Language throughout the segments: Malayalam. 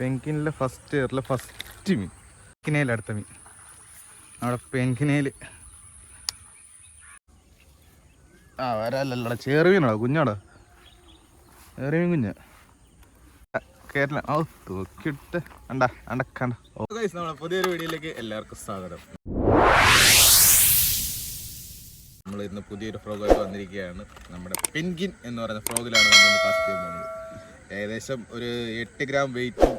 പെൻകിനിലെ ഫസ്റ്റ് ഇയറിലെ ഫസ്റ്റ് മീൻ. പെൻകിനയിൽ അടുത്ത മീൻ. നമ്മുടെ പെൻകിനയിൽ ആ വരാല്ലല്ലടാ ചെറുമീനാടാ കുഞ്ഞാടാ ചെറിയ കുഞ്ഞ്. കേരള ഓ. തൂക്കിട്ട് അണ്ട അണ്ടക്കണ്ട നമ്മുടെ പുതിയൊരു വീഡിയോയിലേക്ക് എല്ലാവർക്കും സ്വാഗതം. നമ്മൾ ഇന്ന് പുതിയൊരു ഫ്രോഗായിട്ട് വന്നിരിക്കുകയാണ്. നമ്മുടെ പെൻകിൻ എന്ന് പറയുന്ന ഫ്രോഗിലാണ് നമ്മൾ ഫസ്റ്റ് പോകുന്നത് ഏകദേശം ഒരു എട്ട് ഗ്രാം വെയിറ്റും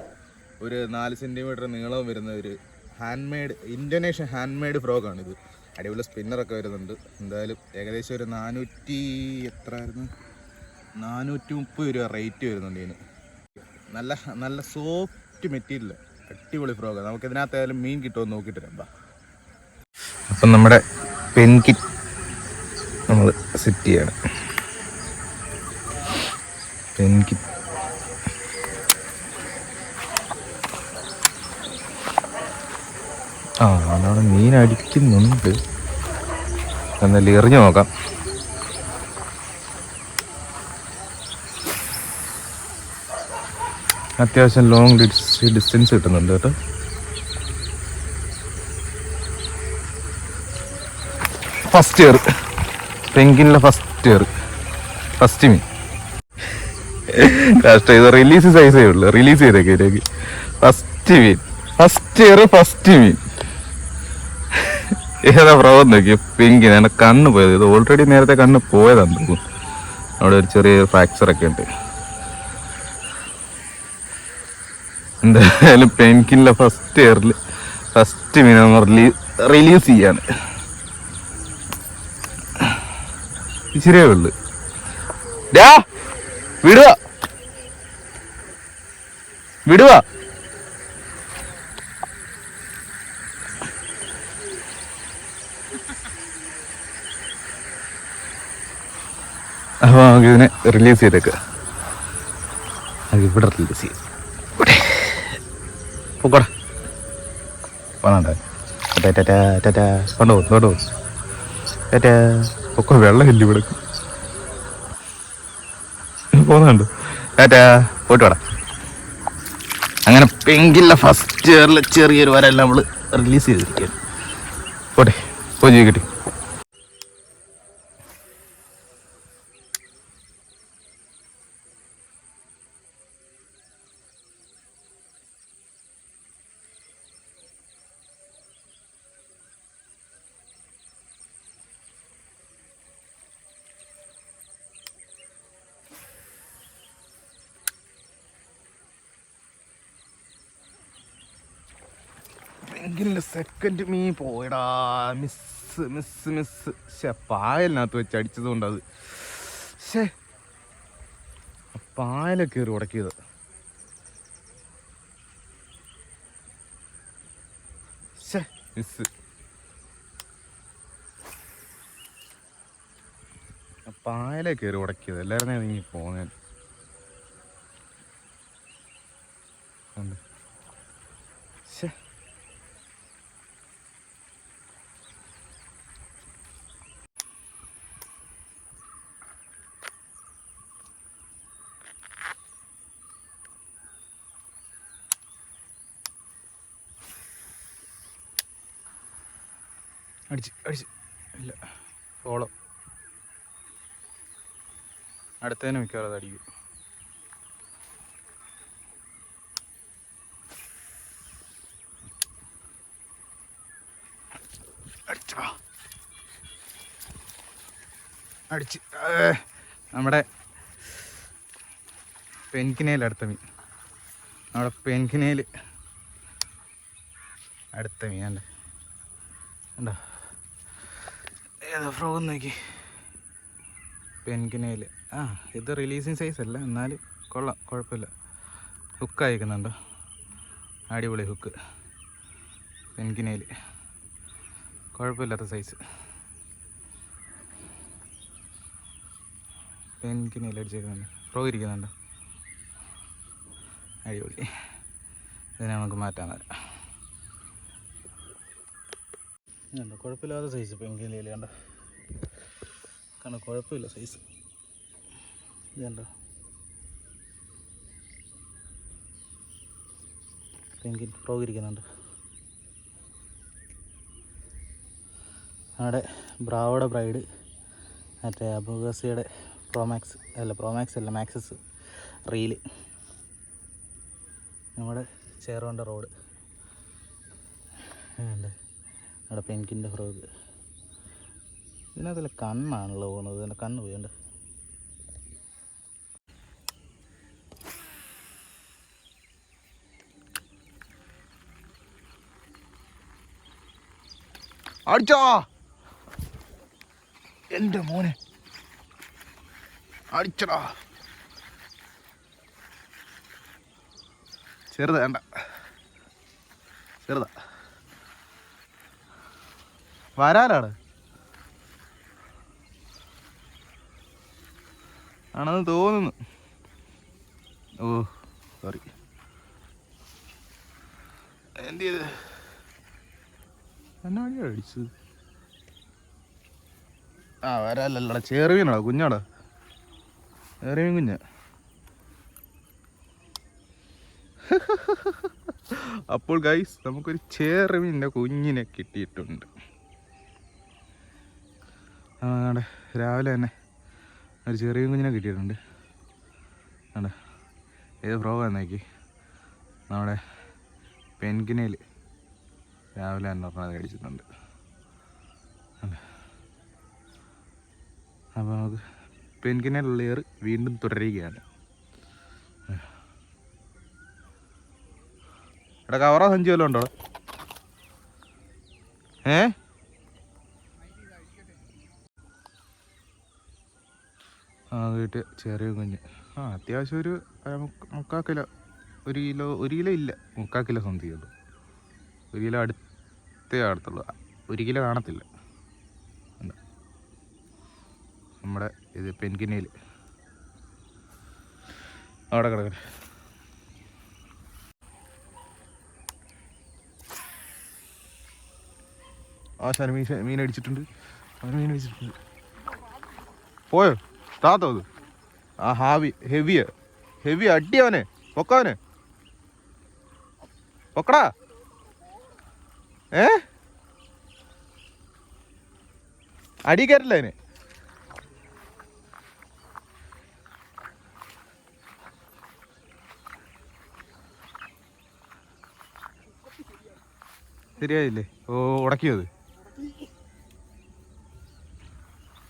ഒരു നാല് സെന്റിമീറ്റർ നീളവും വരുന്ന ഒരു hand made Indonesian hand made ഇത് അടിപൊളി സ്പിന്നറൊക്കെ വരുന്നുണ്ട്. എന്തായാലും ഏകദേശം ഒരു നാനൂറ്റി എത്ര ആയിരുന്നു? നാനൂറ്റി മുപ്പത് രൂപ റേറ്റ് വരുന്നുണ്ട് ഇതിന്. നല്ല നല്ല സോഫ്റ്റ് മെറ്റീരിയൽ അടിപൊളി ഫ്രോഗ് നമുക്ക് ഇതിനകത്ത് ഏതായാലും മീൻ കിട്ടുമെന്ന് നോക്കിയിട്ട് രണ്ടാ അപ്പം നമ്മുടെ പെൻകിറ്റ് നമ്മൾ സെറ്റ് ചെയ്യാണ്. പെൻകിൻ ആ അതവിടെ മീൻ അടിക്കുന്നുണ്ട്. എന്നാലും എറിഞ്ഞു നോക്കാം. അത്യാവശ്യം ലോങ് ഡിസ്റ്റൻസ് കിട്ടുന്നുണ്ട് കേട്ടോ. ഫസ്റ്റ് ഇയർ പെങ്കിനിലെ ഫസ്റ്റ് ഇയർ ഫസ്റ്റ് മീൻ. കഷ്ടം ഇത് റിലീസ് സൈസേ ഉള്ളൂ. റിലീസ് ചെയ്തേക്ക് ഫസ്റ്റ് മീൻ. ഫസ്റ്റ് ഇയർ ഫസ്റ്റ് മീൻ. ഏതാ പ്രവം നോക്കി പിങ്കിന് എന്റെ കണ്ണ് പോയത്. ഇത് ഓൾറെഡി നേരത്തെ കണ്ണ് പോയതാണ് അവിടെ ഒരു ചെറിയ ഫ്രാക്ചർ ഒക്കെ ഉണ്ട്. എന്തായാലും പെൻകിനിലെ ഫസ്റ്റ് ഇയറിൽ ഫസ്റ്റ് മീൻ റിലീസ് ചെയ്യാണ്. ഇച്ചിരിയേ ഉള്ളു. ഡാ വിടുക അപ്പോൾ നമുക്ക് ഇതിനെ റിലീസ് ചെയ്തേക്ക്. അത് ഇവിടെ റിലീസ് ചെയ്യും. പൊക്കോടാ. പോണണ്ട കൊണ്ടു കൊണ്ടു ടാറ്റാ ഒക്കെ വെള്ളമില്ല ഇവിടെ. പോകുന്നുണ്ട് ടാറ്റാ പോയിട്ട് വേടാ. അങ്ങനെ പെങ്കില്ല ഫസ്റ്റ് ഇയറിലെ ചെറിയൊരു വരെല്ലാം നമ്മൾ റിലീസ് ചെയ്തിരിക്കുകയാണ്. പോട്ടെ പോയി ജീവിക്കട്ടെ പെങ്കിലിന്റെ സെക്കൻഡ് മീ പോയടാ. മിസ് മിസ് മിസ് ശേ പായലിനകത്ത് വെച്ച് അടിച്ചതുകൊണ്ട് അത്. ശേ പായല കയറി ഉടക്കിയത്. ശേ മിസ് പായല കയറി ഉടക്കിയത്. എല്ലാവരും നീ പോന്നേ ശേ അടിച്ച് അടിച്ച്. ഇല്ല. ഫോളോ അടുത്തതിന് മിക്കവാറും അത് അടിക്കും. അടിച്ചോ നമ്മുടെ പെൻകിനയിൽ അടുത്ത മീൻ. നമ്മുടെ പെൻകിനയിൽ അടുത്ത മീൻ അല്ലേ ഉണ്ടോ ഏതാ ഫ്രോഗ് നോക്കി. പെൻകിനയിൽ ആ ഇത് റിലീസിങ് സൈസ് അല്ല എന്നാലും കൊള്ളാം കുഴപ്പമില്ല. ഹുക്ക് അയക്കുന്നുണ്ടോ അടിപൊളി ഹുക്ക് പെൻകിനയിൽ കുഴപ്പമില്ലാത്ത സൈസ് പെൻകിനയിൽ അടിച്ചേക്കുന്നുണ്ട്. ഫ്രോ ഇരിക്കുന്നുണ്ടോ. അടിപൊളി. ഇതിനെ നമുക്ക് മാറ്റാൻ തരാം കണ്ടോ കുഴപ്പമില്ലാത്ത സൈസ് പെങ്കിലയിൽ കണ്ട? കണ്ടോ കുഴപ്പമില്ല സൈസ് ഇതുണ്ട്. പെങ്കിൻ പ്രോഗിരിക്കുന്നുണ്ട് അവിടെ ബ്രാവോടെ ബ്രൈഡ് മറ്റേ അബുഗസിയുടെ പ്രോമാക്സ് അല്ല പ്രോമാക്സ് അല്ല മാക്സസ് റീൽ നമ്മുടെ ചേറോണ്ട റോഡ് ഉണ്ട് അവിടെ പെൻകിന്റെ ഫ്രോഗ് അതിൽ കണ്ണാണല്ലോ പോകുന്നത് എന്റെ കണ്ണ് പോയണ്ട് അടിച്ചോ. എന്റെ മോനെ. അടിച്ചടാ. ചെറുതാ വേണ്ട ചെറുതാ. വരാലാണ് ആണെന്ന് തോന്നുന്നു. ഓ സോറി എന്ത് ചെയ്ത് എന്നാണ് അടിച്ചത്? ആ വരാലല്ലടാ ചേറുമീനാടാ കുഞ്ഞാടാ ചേറുമീൻ കുഞ്ഞ. അപ്പോൾ ഗൈസ് നമുക്കൊരു ചേറുമീന്റെ കുഞ്ഞിനെ കിട്ടിയിട്ടുണ്ട്. ആടെ രാവിലെ തന്നെ ഒരു ചെറിയ കുഞ്ഞിനെ കിട്ടിയിട്ടുണ്ട്. ആടെ ഏത് ഫ്രോഗ നോക്കി. നമ്മുടെ പെൻകിനയിൽ രാവിലെ തന്നെ പറഞ്ഞത് കഴിച്ചിട്ടുണ്ട്. അപ്പോൾ നമുക്ക് പെൻകിനയിലുള്ള ലെയർ വീണ്ടും തുടരുകയാണ്. എടാ കവറോ സഞ്ചി വല്ലതും ഉണ്ടോ? ഏ? വീട്ട് ചെറിയ കുഞ്ഞ്. ആ അത്യാവശ്യം ഒരു മുക്കാൽ കിലോ ഒരു കിലോ ഒരു കിലോ ഇല്ല. മുക്കാൽ കിലോ സന്ധിയുള്ളൂ ഒരു കിലോ അടുത്തേ കാണത്തുള്ളൂ ഒരു കിലോ കാണത്തില്ല. നമ്മുടെ ഇത് പെൻകിനയിൽ അവിടെ കിടക്കട്ടെ ആ ശാല മീൻ മീൻ അടിച്ചിട്ടുണ്ട്. അവന് മീൻ അടിച്ചിട്ടുണ്ട്. പോയോ? താത്തോ ആ ഹാവി ഹെവിയ ഹെവി അടിയവനെ പൊക്കവനെ പൊക്കടാ. ഏ? അടി കയറില്ല അതിന് ശരിയായില്ലേ? ഓ ഉടക്കിയത്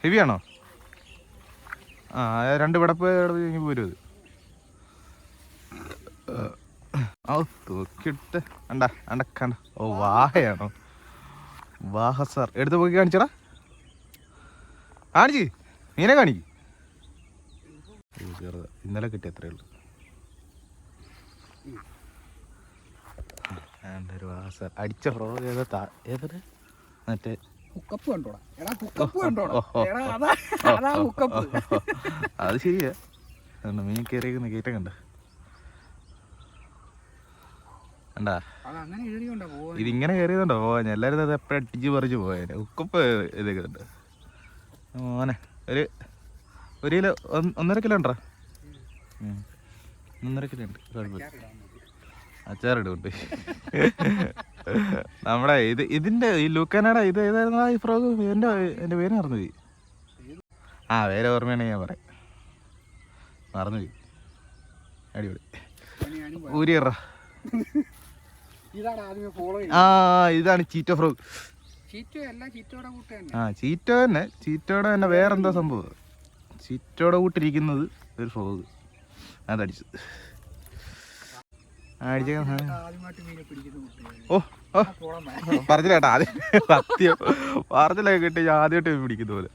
ഹെവിയാണോ ആ രണ്ട് വിടപ്പ് കഴിഞ്ഞ് പോരും അത് ഓ തൂക്കിട്ട് അണ്ട അണ്ട കണ്ട ഓ വാഹയാണോ? വാഹ സാർ. എടുത്ത് പോയി കാണിച്ചടാ. കാണിച്ച് മീനെ കാണിക്ക്. ചെറുതാ. ഇന്നലെ കിട്ടിയ അത്രേ ഉള്ളൂ. ഒരു അടിച്ച ഫ്രോ ഏതാ ഏതാ മറ്റേ ഹുക്കപ്പ് കണ്ടോടാ. എടാ ഹുക്കപ്പ് കണ്ടോടാ. എടാ അതാ അതാ ഹുക്കപ്പ് അത് ശരിയാ. മീൻ കയറിയേക്കുന്ന കയറ്റം കണ്ട? ഇതിങ്ങനെ കയറിയതുണ്ടോ പോവാൻ എല്ലാരും അത് എപ്പോഴും അടിച്ച് പറിച്ച് പോയാൽ ഉക്കപ്പ് ഇതൊക്കെ ഉണ്ട്. മോനെ ഒരു ഒരു കിലോ ഒന്ന്- ഒന്നര കിലോ ഉണ്ടോ? ഒന്നര കിലോ ഉണ്ട്. കുഴപ്പമില്ല അച്ചാറിടുണ്ട് നമ്മുടെ ഇത് ഇതിന്റെ ഈ ലൂക്കാനാടാ ഇത് ഏതായിരുന്നു ഈ ഫ്രോഗ് എന്റെ എന്റെ പേര് മറന്നുപോയി ആ വേറെ ഓർമ്മയാണെങ്കിൽ ഞാൻ പറയാം. മറന്നുപോയി അടിപൊളി. ഊരിയറ ആ ഇതാണ് ചീറ്റോ ഫ്രോഗ് ആ ചീറ്റോ തന്നെ. ചീറ്റോടെ തന്നെ വേറെന്താ സംഭവം? ചീറ്റോടെ കൂട്ടിരിക്കുന്നത് ഒരു ഫ്രോഗ് അതടിച്ചു അടിച്ച ആദ്യമായിട്ട് മീനെ പിടിക്കുന്ന കുട്ടിയാണ് ഓ ഓ. പറഞ്ഞില്ല കേട്ടോ ആദ്യം സത്യം. പറഞ്ഞില്ല കിട്ടി ആദ്യമായിട്ട് പിടിക്കുന്ന പോലെ.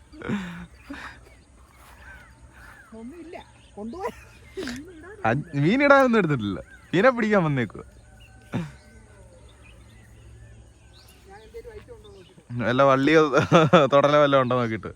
മീനിടാനൊന്നും എടുത്തിട്ടില്ല. മീനെ പിടിക്കാൻ വന്നേക്കുക വല്ല വള്ളിയോ തൊടലോ വല്ല ഉണ്ടോ നോക്കിയിട്ട്.